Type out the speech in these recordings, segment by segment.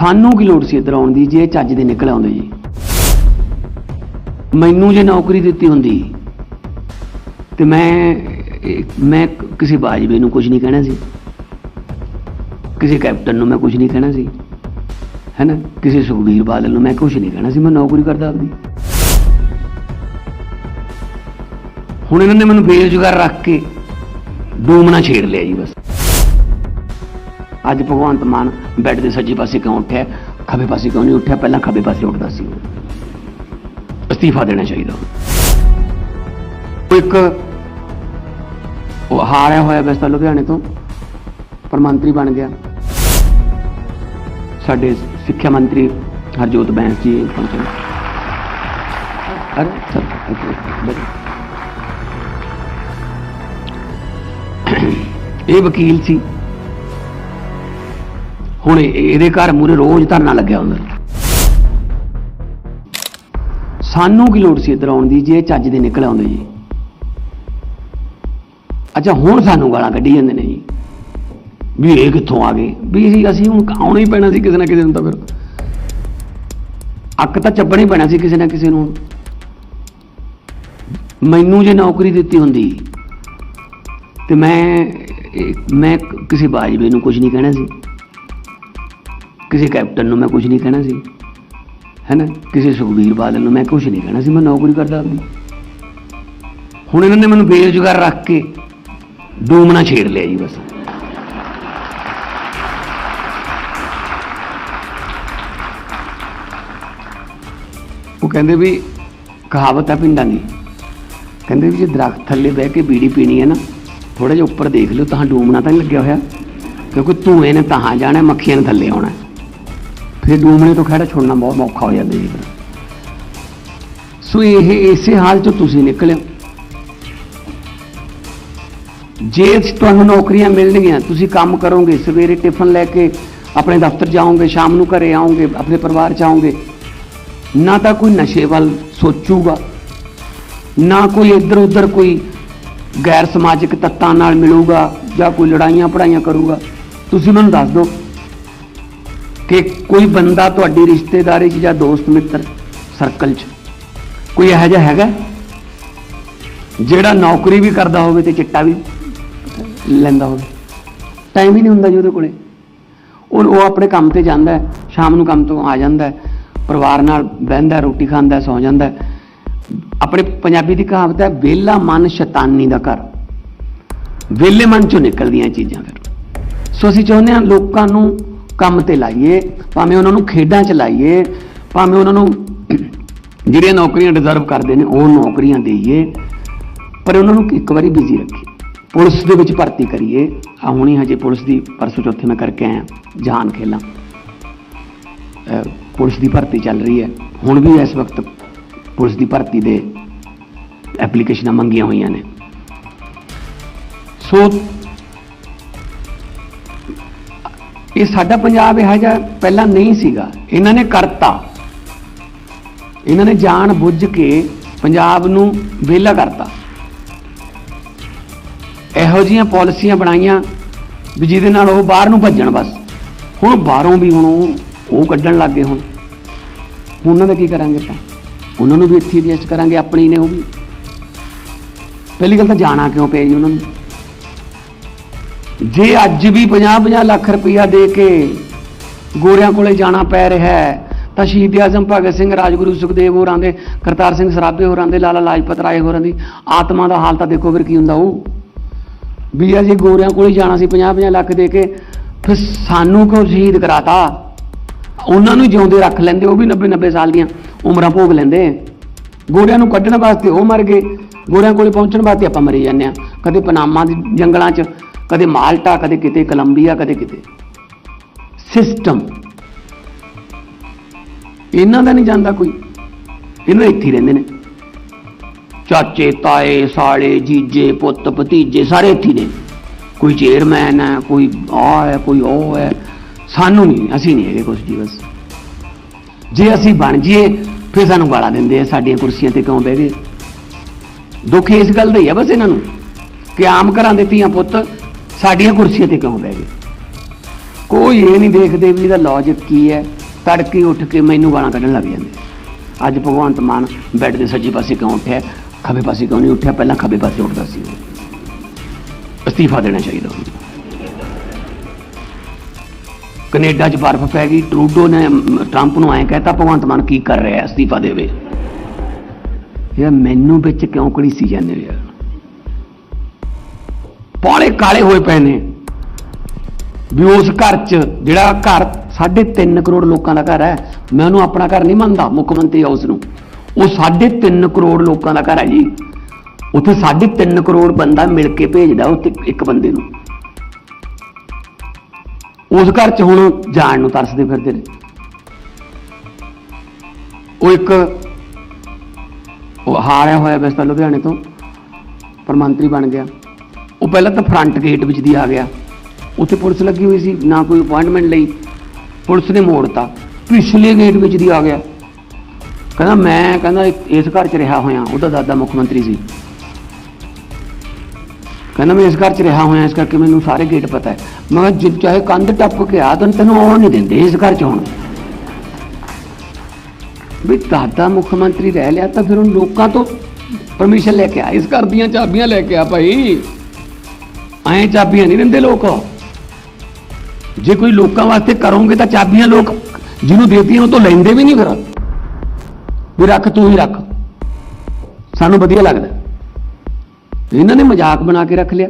ਸਾਨੂੰ ਕੀ ਲੋੜ ਸੀ ਇੱਧਰ ਆਉਣ ਦੀ, ਜੇ ਚੱਜ ਦੇ ਨਿਕਲ ਆਉਂਦੇ ਜੀ? ਮੈਨੂੰ ਜੇ ਨੌਕਰੀ ਦਿੱਤੀ ਹੁੰਦੀ, ਤੇ ਮੈਂ ਮੈਂ ਕਿਸੇ ਬਾਜਵੇ ਨੂੰ ਕੁਝ ਨਹੀਂ ਕਹਿਣਾ ਸੀ। ਕਿਸੇ ਕੈਪਟਨ ਨੂੰ ਮੈਂ ਕੁਝ ਨਹੀਂ ਕਹਿਣਾ ਸੀ। ਹੈਨਾ ਕਿਸੇ ਸੁਖਬੀਰ ਬਾਦਲ ਨੂੰ ਮੈਂ ਕੁਝ ਨਹੀਂ ਕਹਿਣਾ ਸੀ, ਮੈਂ ਨੌਕਰੀ ਕਰਦਾ ਆਪਦੀ। ਹੁਣ ਇਹਨਾਂ ਨੇ ਮੈਨੂੰ ਬੇਰੁਜ਼ਗਾਰ ਰੱਖ ਕੇ ਡੂਮਣਾ ਛੇੜ ਲਿਆ ਜੀ ਬਸ। ਅੱਜ ਭਗਵੰਤ ਮਾਨ ਬੈੱਡ ਦੇ ਸੱਜੇ ਪਾਸੇ ਕਿਉਂ ਉੱਠਿਆ? ਖੱਬੇ ਪਾਸੇ ਕਿਉਂ ਨਹੀਂ ਉੱਠਿਆ? ਪਹਿਲਾਂ ਖੱਬੇ ਪਾਸੇ ਉੱਠਦਾ ਸੀ। ਅਸਤੀਫਾ ਦੇਣਾ ਚਾਹੀਦਾ। ਇੱਕ ਉਹ ਹਾਰਿਆ ਹੋਇਆ ਵੈਸਤਾ ਲੁਧਿਆਣੇ ਤੋਂ, ਪਰ ਮੰਤਰੀ ਬਣ ਗਿਆ। ਸਾਡੇ ਸਿੱਖਿਆ ਮੰਤਰੀ ਹਰਜੋਤ ਬੈਂਸ ਜੀ ਪਹੁੰਚੇ। ਅਰੇ ਇਹ ਵਕੀਲ ਸੀ। ਹੁਣ ਇਹਦੇ ਘਰ ਮੂਰੇ ਰੋਜ਼ ਧਰਨਾ ਲੱਗਿਆ ਹੁੰਦਾ। ਸਾਨੂੰ ਕੀ ਲੋੜ ਸੀ ਇੱਧਰ ਆਉਣ ਦੀ, ਜੇ ਇਹ ਚੱਜ ਦੇ ਨਿਕਲ ਆਉਂਦੇ ਜੀ? ਅੱਛਾ, ਹੁਣ ਸਾਨੂੰ ਗਾਲਾਂ ਕੱਢੀ ਜਾਂਦੇ ਨੇ ਜੀ। ਵੀ ਇਹ ਕਿੱਥੋਂ ਆ ਗਏ? ਵੀ ਅਸੀਂ ਅਸੀਂ ਹੁਣ ਆਉਣਾ ਹੀ ਪੈਣਾ ਸੀ ਕਿਸੇ ਨਾ ਕਿਸੇ ਨੂੰ ਤਾਂ ਫਿਰ। ਅੱਕ ਤਾਂ ਚੱਬਣਾ ਹੀ ਪੈਣਾ ਸੀ ਕਿਸੇ ਨਾ ਕਿਸੇ ਨੂੰ। ਮੈਨੂੰ ਜੇ ਨੌਕਰੀ ਦਿੱਤੀ ਹੁੰਦੀ, ਤੇ ਮੈਂ ਮੈਂ ਕਿਸੇ ਬਾਜਵੇ ਨੂੰ ਕੁਝ ਨਹੀਂ ਕਹਿਣਾ ਸੀ। ਕਿਸੇ ਕੈਪਟਨ ਨੂੰ ਮੈਂ ਕੁਝ ਨਹੀਂ ਕਹਿਣਾ ਸੀ। ਹੈਨਾ ਕਿਸੇ ਸੁਖਬੀਰ ਬਾਦਲ ਨੂੰ ਮੈਂ ਕੁਝ ਨਹੀਂ ਕਹਿਣਾ ਸੀ, ਮੈਂ ਨੌਕਰੀ ਕਰਦਾ ਆਪਦੀ ਹੁਣ ਇਹਨਾਂ ਨੇ ਮੈਨੂੰ ਬੇਰੁਜ਼ਗਾਰ ਰੱਖ ਕੇ ਡੂਮਣਾ ਛੇੜ ਲਿਆ ਜੀ ਬਸ। ਉਹ ਕਹਿੰਦੇ ਵੀ ਕਹਾਵਤ ਹੈ ਪਿੰਡਾਂ ਦੀ। ਕਹਿੰਦੇ ਵੀ ਜੇ ਦਰਖਤ ਥੱਲੇ ਬਹਿ ਕੇ ਬੀੜੀ ਪੀਣੀ ਹੈ ਨਾ ਥੋੜਾ ਜਿਹਾ ਉੱਪਰ ਦੇਖ ਲਿਓ, ਤਾਂ ਡੂਮਣਾ ਤਾਂ ਨਹੀਂ ਲੱਗਿਆ ਹੋਇਆ। ਕਿਉਂਕਿ ਧੂਏ ਨੇ ਤਾਂ ਜਾਣਾ, ਮੱਖੀਆਂ ਨੇ ਥੱਲੇ ਆਉਣਾ। ਫਿਰ ਡੂਮਣੇ ਤੋਂ ਖੜਾ ਛੋੜਨਾ ਬਹੁਤ ਔਖਾ ਹੋ ਜਾਂਦਾ ਜੀ। ਸੋ ਇਹ ਇਸੇ ਹਾਲ ਚੋਂ ਤੁਸੀਂ ਨਿਕਲਿਓ ਜੇ ਤੁਹਾਨੂੰ ਨੌਕਰੀਆਂ ਮਿਲਣਗੀਆਂ, ਤੁਸੀਂ ਕੰਮ ਕਰੋਗੇ, ਸਵੇਰੇ ਟਿਫਨ ਲੈ ਕੇ ਆਪਣੇ ਦਫ਼ਤਰ ਜਾਓਗੇ, ਸ਼ਾਮ ਨੂੰ ਘਰੇ ਆਓਗੇ, ਆਪਣੇ ਪਰਿਵਾਰ ਚ ਆਓਗੇ, ਨਾ ਤਾਂ ਕੋਈ ਨਸ਼ੇ ਵੱਲ ਸੋਚੂਗਾ, ਨਾ ਕੋਈ ਇੱਧਰ ਉੱਧਰ ਕੋਈ ਗੈਰ ਸਮਾਜਿਕ ਤੱਤਾਂ ਨਾਲ ਮਿਲੂਗਾ ਜਾਂ ਕੋਈ ਲੜਾਈਆਂ ਪੜਾਈਆਂ ਕਰੂਗਾ। ਤੁਸੀਂ ਮੈਨੂੰ ਦੱਸ ਦਿਓ ਕਿ ਕੋਈ ਬੰਦਾ ਤੁਹਾਡੀ ਰਿਸ਼ਤੇਦਾਰੀ 'ਚ ਜਾਂ ਦੋਸਤ ਮਿੱਤਰ ਸਰਕਲ 'ਚ ਕੋਈ ਇਹੋ ਜਿਹਾ ਹੈਗਾ? ਜਿਹੜਾ ਨੌਕਰੀ ਵੀ ਕਰਦਾ ਹੋਵੇ ਤੇ ਚਿੱਟਾ ਵੀ ਲੈਂਦਾ ਹੋਵੇ। ਟਾਈਮ ਹੀ ਨਹੀਂ ਹੁੰਦਾ ਜੀ ਉਹਦੇ ਕੋਲੇ। ਉਹ ਉਹ ਆਪਣੇ ਕੰਮ ਤੇ ਜਾਂਦਾ ਹੈ ਸ਼ਾਮ ਨੂੰ ਕੰਮ ਤੋਂ ਆ ਜਾਂਦਾ ਹੈ ਪਰਿਵਾਰ ਨਾਲ ਬਹਿੰਦਾ ਰੋਟੀ ਖਾਂਦਾ ਹੈ, ਸੌ ਜਾਂਦਾ ਆਪਣੇ ਪੰਜਾਬੀ ਦੀ ਕਹਾਵਤ ਹੈ ਵਿਹਲਾ ਮਨ ਸ਼ੈਤਾਨੀ ਦਾ ਘਰ। ਵਿਹਲੇ ਮਨ ਚੋਂ ਨਿਕਲਦੀਆਂ ਚੀਜ਼ਾਂ ਫਿਰ। ਸੋ ਅਸੀਂ ਚਾਹੁੰਦੇ ਹਾਂ ਲੋਕਾਂ ਨੂੰ ਕੰਮ ਤੇ ਲਾਈਏ, ਭਾਵੇਂ ਉਹਨਾਂ ਨੂੰ ਖੇਡਾਂ ਚ ਲਾਈਏ, ਭਾਵੇਂ ਉਹਨਾਂ ਨੂੰ ਜਿਹੜੀਆਂ ਨੌਕਰੀਆਂ ਡਿਜ਼ਰਵ ਕਰਦੇ ਨੇ, ਉਹ ਨੌਕਰੀਆਂ ਦੇਈਏ, ਪਰ ਉਹਨਾਂ ਨੂੰ ਇੱਕ ਵਾਰੀ ਬਿਜ਼ੀ ਰੱਖੀਏ। ਪੁਲਿਸ ਦੇ ਵਿੱਚ ਭਰਤੀ ਕਰੀਏ। ਆ ਹੁਣੀ ਹਜੇ ਪੁਲਿਸ ਦੀ ਪਰਸੋਂ ਚੌਥੇ ਮੈਂ ਕਰਕੇ ਆਇਆ, ਜਾਨ ਖੇਲਾਂ। ਪੁਲਿਸ ਦੀ ਭਰਤੀ ਚੱਲ ਰਹੀ ਹੈ। ਹੁਣ ਵੀ ਇਸ ਵਕਤ ਪੁਲਿਸ ਦੀ ਭਰਤੀ ਦੇ ਐਪਲੀਕੇਸ਼ਨਾਂ ਮੰਗੀਆਂ ਹੋਈਆਂ ਨੇ। ਸੋ ਇਹ ਸਾਡਾ ਪੰਜਾਬ ਇਹੋ ਜਿਹਾ ਪਹਿਲਾਂ ਨਹੀਂ ਸੀਗਾ। ਇਹਨਾਂ ਨੇ ਕਰਤਾ। ਇਹਨਾਂ ਨੇ ਜਾਣ ਬੁੱਝ ਕੇ ਪੰਜਾਬ ਨੂੰ ਵਿਹਲਾ ਕਰਤਾ। ਇਹੋ ਜੀਆਂ ਪਾਲਿਸੀਆਂ ਬਣਾਈਆਂ ਵੀ ਜਿਹਦੇ ਨਾਲ ਉਹ ਬਾਹਰ ਨੂੰ ਭੱਜਣ ਬਸ। ਹੁਣ ਬਾਹਰੋਂ ਵੀ ਹੁਣ ਉਹ ਉਹ ਕੱਢਣ ਲੱਗ ਗਏ ਹੁਣ। ਹੁਣ ਉਹਨਾਂ ਦਾ ਕੀ ਕਰਾਂਗੇ ਤਾਂ ਉਹਨਾਂ ਨੂੰ ਵੀ ਇੱਥੇ ਐਡਜਸਟ ਕਰਾਂਗੇ, ਆਪਣੀ ਨੇ ਉਹ ਵੀ। ਪਹਿਲੀ ਗੱਲ ਤਾਂ ਜਾਣਾ ਕਿਉਂ ਪਿਆ ਜੀ ਉਹਨਾਂ ਨੂੰ? ਜੇ ਅੱਜ ਵੀ 50-50 ਲੱਖ ਰੁਪਇਆ ਦੇ ਕੇ ਗੋਰਿਆਂ ਕੋਲੇ ਜਾਣਾ ਪੈ ਰਿਹਾ ਹੈ, ਤਾਂ ਸ਼ਹੀਦ ਆਜ਼ਮ ਭਗਤ ਸਿੰਘ, ਰਾਜਗੁਰੂ ਸੁਖਦੇਵ ਹੋਰਾਂ ਦੇ, ਕਰਤਾਰ ਸਿੰਘ ਸਰਾਭੇ ਹੋਰਾਂ ਦੇ, ਲਾਲਾ ਲਾਜਪਤ ਰਾਏ ਹੋਰਾਂ ਦੀ ਆਤਮਾ ਦਾ ਹਾਲ ਤਾਂ ਦੇਖੋ ਫਿਰ ਕੀ ਹੁੰਦਾ ਉਹ ਵੀ ਅਸੀਂ ਗੋਰਿਆਂ ਕੋਲੇ ਜਾਣਾ ਸੀ 50-50 ਲੱਖ ਦੇ ਕੇ, ਫਿਰ ਸਾਨੂੰ ਕਿਉਂ ਸ਼ਹੀਦ ਕਰਾਤਾ? ਉਹਨਾਂ ਨੂੰ ਜਿਉਂਦੇ ਰੱਖ ਲੈਂਦੇ, ਉਹ ਵੀ 90-90 ਸਾਲ ਦੀਆਂ ਉਮਰਾਂ ਭੋਗ ਲੈਂਦੇ। ਗੋਰਿਆਂ ਨੂੰ ਕੱਢਣ ਵਾਸਤੇ ਉਹ ਮਰ ਗਏ, ਗੋਰਿਆਂ ਕੋਲੇ ਪਹੁੰਚਣ ਵਾਸਤੇ ਆਪਾਂ ਮਰੀ ਜਾਂਦੇ ਆ ਕਦੇ ਪਨਾਮਾ ਦੇ ਜੰਗਲਾਂ 'ਚ ਕਦੇ ਮਾਲਟਾ, ਕਦੇ ਕਿਤੇ, ਕੋਲੰਬੀਆ, ਕਦੇ ਕਿਤੇ। ਸਿਸਟਮ ਇਹਨਾਂ ਦਾ ਨਹੀਂ ਜਾਂਦਾ ਕੋਈ। ਇਹਨਾਂ ਇੱਥੇ ਹੀ ਰਹਿੰਦੇ ਨੇ। ਚਾਚੇ, ਤਾਏ, ਸਾਲੇ, ਜੀਜੇ, ਪੁੱਤ, ਭਤੀਜੇ, ਸਾਰੇ ਇੱਥੇ ਹੀ ਨੇ। ਕੋਈ ਚੇਅਰਮੈਨ ਹੈ, ਕੋਈ ਆ ਹੈ, ਕੋਈ ਉਹ ਹੈ। ਸਾਨੂੰ ਨਹੀਂ, ਅਸੀਂ ਨਹੀਂ ਹੈਗੇ ਕੁਛ ਜੀ, ਬਸ। ਜੇ ਅਸੀਂ ਬਣ ਜਾਈਏ, ਫਿਰ ਸਾਨੂੰ ਗਾਲਾਂ ਦਿੰਦੇ ਆ, ਸਾਡੀਆਂ ਕੁਰਸੀਆਂ ਤੇ ਕਿਉਂ ਬਹਿ ਗਏ? ਦੁੱਖ ਇਸ ਗੱਲ ਦਾ ਹੀ ਆ ਬਸ ਇਹਨਾਂ ਨੂੰ। ਕਿ ਆਮ ਘਰਾਂ ਦੇ ਧੀਆਂ ਪੁੱਤ ਸਾਡੀਆਂ ਕੁਰਸੀਆਂ ਤੇ ਕਿਉਂ ਬਹਿ ਗਏ? ਕੋਈ ਇਹ ਨਹੀਂ ਦੇਖਦੇ ਵੀ ਇਹਦਾ ਲੌਜਿਕ ਕੀ ਹੈ। ਤੜਕੇ ਉੱਠ ਕੇ ਮੈਨੂੰ ਗਾਲਾਂ ਕੱਢਣ ਲੱਗ ਜਾਂਦੇ। ਅੱਜ ਭਗਵੰਤ ਮਾਨ ਬੈੱਡ ਦੇ ਸੱਜੇ ਪਾਸੇ ਕਿਉਂ ਉੱਠਿਆ? ਖੱਬੇ ਪਾਸੇ ਕਿਉਂ ਨਹੀਂ ਉੱਠਿਆ? ਪਹਿਲਾਂ ਖੱਬੇ ਪਾਸੇ ਉੱਠਦਾ ਸੀ। ਅਸਤੀਫਾ ਦੇਣਾ ਚਾਹੀਦਾ ਉਹਨੂੰ ਕੈਨੇਡਾ 'ਚ ਬਰਫ਼ ਪੈ ਗਈ। ਟਰੂਡੋ ਨੇ ਟਰੰਪ ਨੂੰ ਐਂ ਕਹਿਤਾ, ਭਗਵੰਤ ਮਾਨ ਕੀ ਕਰ ਰਿਹਾ ਅਸਤੀਫਾ ਦੇਵੇ। ਯਾਰ ਮੈਨੂੰ ਵਿੱਚ ਕਿਉਂ ਕੜੀਸੀ ਜਾਂਦੇ ਯਾਰ? ਪੌਲੇ ਕਾਲੇ ਹੋਏ ਪਏ ਨੇ। ਵੀ ਉਸ ਘਰ 'ਚ ਜਿਹੜਾ ਘਰ 3.5 ਕਰੋੜ ਲੋਕਾਂ ਦਾ ਘਰ ਹੈ, ਮੈਂ ਉਹਨੂੰ ਆਪਣਾ ਘਰ ਨਹੀਂ ਮੰਨਦਾ, ਮੁੱਖ ਮੰਤਰੀ ਹਾਊਸ ਨੂੰ ਉਹ 3.5 ਕਰੋੜ ਲੋਕਾਂ ਦਾ ਘਰ ਹੈ ਜੀ। ਉੱਥੇ 3.5 ਕਰੋੜ ਬੰਦਾ ਮਿਲ ਕੇ ਭੇਜਦਾ ਉੱਥੇ ਇੱਕ ਬੰਦੇ ਨੂੰ। ਉਸ ਘਰ 'ਚ ਹੁਣ ਜਾਣ ਨੂੰ ਤਰਸਦੇ ਫਿਰਦੇ ਨੇ। ਉਹ ਇੱਕ ਉਹ ਹਾਰਿਆ ਹੋਇਆ ਵੈਸੇ ਲੁਧਿਆਣੇ ਤੋਂ, ਪਰ ਮੰਤਰੀ ਬਣ ਗਿਆ। ਉਹ ਪਹਿਲਾਂ ਤਾਂ ਫਰੰਟ ਗੇਟ ਵਿੱਚ ਦੀ ਆ ਗਿਆ। ਉੱਥੇ ਪੁਲਿਸ ਲੱਗੀ ਹੋਈ ਸੀ, ਨਾ ਕੋਈ ਅਪਾਇੰਟਮੈਂਟ ਲਈ। ਪੁਲਿਸ ਨੇ ਮੋੜਤਾ। ਪਿਛਲੇ ਗੇਟ ਵਿੱਚ ਦੀ ਆ ਗਿਆ। ਕਹਿੰਦਾ, ਮੈਂ ਕਹਿੰਦਾ, ਇਸ ਘਰ 'ਚ ਰਿਹਾ ਹੋਇਆ। ਉਹਦਾ ਦਾਦਾ ਮੁੱਖ ਮੰਤਰੀ ਸੀ। ਕਹਿੰਦਾ, ਮੈਂ ਇਸ ਘਰ 'ਚ ਰਿਹਾ ਹੋਇਆ, ਇਸ ਕਰਕੇ ਮੈਨੂੰ ਸਾਰੇ ਗੇਟ ਪਤਾ ਹੈ। ਮੈਂ ਕਿਹਾ ਚਾਹੇ ਕੰਧ ਟੱਪ ਕੇ ਆ, ਤਾਂ ਤੈਨੂੰ ਆਉਣ ਨਹੀਂ ਦਿੰਦੇ ਇਸ ਘਰ 'ਚ ਹੁਣ। ਵੀ ਦਾਦਾ ਮੁੱਖ ਮੰਤਰੀ ਰਹਿ ਲਿਆ ਤਾਂ ਫਿਰ ਉਹ ਲੋਕਾਂ ਤੋਂ ਪਰਮਿਸ਼ਨ ਲੈ ਕੇ ਆ, ਇਸ ਘਰ ਦੀਆਂ ਚਾਬੀਆਂ ਲੈ ਕੇ ਆ ਭਾਈ। ਐਂ ਚਾਬੀਆਂ ਨਹੀਂ ਦਿੰਦੇ ਲੋਕ। ਜੇ ਕੋਈ ਲੋਕਾਂ ਵਾਸਤੇ ਕਰੋਗੇ ਤਾਂ ਚਾਬੀਆਂ ਲੋਕ ਜਿਹਨੂੰ ਦੇਤੀਆਂ ਉਹ ਤੋਂ ਲੈਂਦੇ ਵੀ ਨਹੀਂ ਫਿਰ। ਵੀ ਰੱਖ, ਤੂੰ ਹੀ ਰੱਖ। ਸਾਨੂੰ ਵਧੀਆ ਲੱਗਦਾ। ਇਹਨਾਂ ਨੇ ਮਜ਼ਾਕ ਬਣਾ ਕੇ ਰੱਖ ਲਿਆ।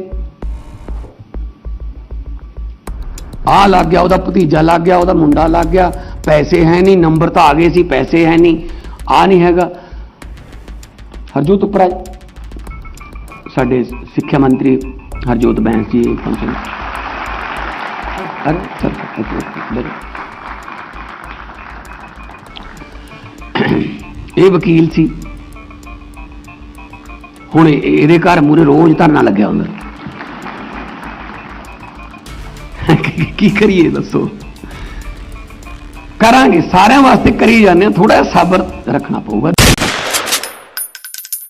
ਆ ਲੱਗ ਗਿਆ, ਉਹਦਾ ਭਤੀਜਾ ਲੱਗ ਗਿਆ, ਉਹਦਾ ਮੁੰਡਾ ਲੱਗ ਗਿਆ। ਪੈਸੇ ਹੈ ਨਹੀਂ, ਨੰਬਰ ਤਾਂ ਆ ਗਏ ਸੀ, ਪੈਸੇ ਹੈ ਨਹੀਂ। ਆ ਨਹੀਂ ਹੈਗਾ। ਹਰਜੋਤ ਉਪਰਾ ਸਾਡੇ ਸਿੱਖਿਆ ਮੰਤਰੀ ਹਰਜੋਤ ਬੈਂਸ ਜੀ ਫੰਕਸ਼ਨ ਅਰੇ, ਸਰ ਇਹ ਵਕੀਲ ਸੀ। ਹੁਣ ਇਹਦੇ ਘਰ ਮੂਰੇ ਰੋਜ਼ ਧਰਨਾ ਲੱਗਿਆ ਹੁੰਦਾ। ਕੀ- ਕੀ ਕਰੀਏ, ਦੱਸੋ। ਕਰਾਂਗੇ, ਸਾਰਿਆਂ ਵਾਸਤੇ ਕਰੀ ਜਾਂਦੇ ਆ ਥੋੜਾ ਸਬਰ ਰੱਖਣਾ ਪਊਗਾ।